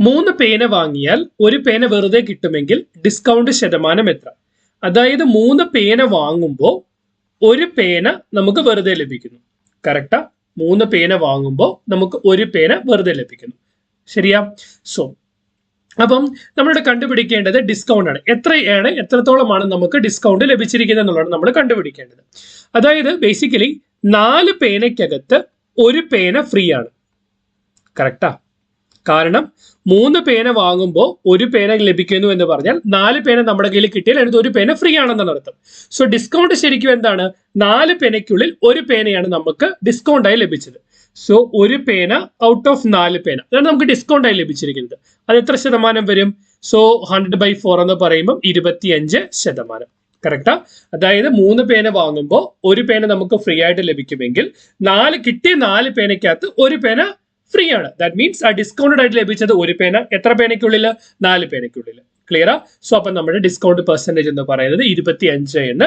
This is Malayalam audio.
മൂന്ന് പേന വാങ്ങിയാൽ ഒരു പേന വെറുതെ കിട്ടുമെങ്കിൽ ഡിസ്കൗണ്ട് ശതമാനം എത്ര? അതായത് മൂന്ന് പേന വാങ്ങുമ്പോൾ ഒരു പേന നമുക്ക് വെറുതെ ലഭിക്കുന്നു. കറക്റ്റാ മൂന്ന് പേന വാങ്ങുമ്പോൾ നമുക്ക് ഒരു പേന വെറുതെ ലഭിക്കുന്നു. ശരിയാ? സോ അപ്പം നമ്മളിവിടെ കണ്ടുപിടിക്കേണ്ടത് ഡിസ്കൗണ്ട് ആണ്. എത്രയാണ്? എത്രത്തോളമാണ് നമുക്ക് ഡിസ്കൗണ്ട് ലഭിച്ചിരിക്കുന്നത് എന്നുള്ളതാണ് നമ്മൾ കണ്ടുപിടിക്കേണ്ടത്. അതായത് ബേസിക്കലി നാല് പേനയ്ക്കകത്ത് ഒരു പേന ഫ്രീ ആണ്. കറക്റ്റാ കാരണം മൂന്ന് പേന വാങ്ങുമ്പോൾ ഒരു പേന ലഭിക്കുന്നു എന്ന് പറഞ്ഞാൽ നാല് പേന നമ്മുടെ കയ്യിൽ കിട്ടിയാൽ അതിനകത്ത് ഒരു പേന ഫ്രീ ആണെന്നാണ് അർത്ഥം. സോ ഡിസ്കൗണ്ട് ശരിക്കും എന്താണ്? നാല് പേനയ്ക്കുള്ളിൽ ഒരു പേനയാണ് നമുക്ക് ഡിസ്കൗണ്ടായി ലഭിച്ചത്. സോ ഒരു പേന ഔട്ട് ഓഫ് നാല് പേന. അതാണ് നമുക്ക് ഡിസ്കൗണ്ടായി ലഭിച്ചിരിക്കുന്നത്. അത് എത്ര ശതമാനം വരും? സോ ഹൺഡ്രഡ് ബൈ ഫോർ എന്ന് പറയുമ്പോൾ ഇരുപത്തിയഞ്ച് ശതമാനം. കറക്റ്റാ അതായത് മൂന്ന് പേന വാങ്ങുമ്പോൾ ഒരു പേന നമുക്ക് ഫ്രീ ആയിട്ട് ലഭിക്കുമെങ്കിൽ നാല് കിട്ടിയ നാല് പേനയ്ക്കകത്ത് ഒരു പേന ഫ്രീ ആണ് ദാറ്റ് മീൻസ് ആ ഡിസ്കൗണ്ടഡ് ആയിട്ട് ലഭിച്ചത് ഒരു പേന. എത്ര പേനയ്ക്കുള്ളിൽ? നാല് പേനയ്ക്കുള്ളിൽ. ക്ലിയറാ സോ അപ്പം നമ്മുടെ ഡിസ്കൗണ്ട് പെർസെന്റേജ് എന്ന് പറയുന്നത് ഇരുപത്തി അഞ്ച് എന്ന്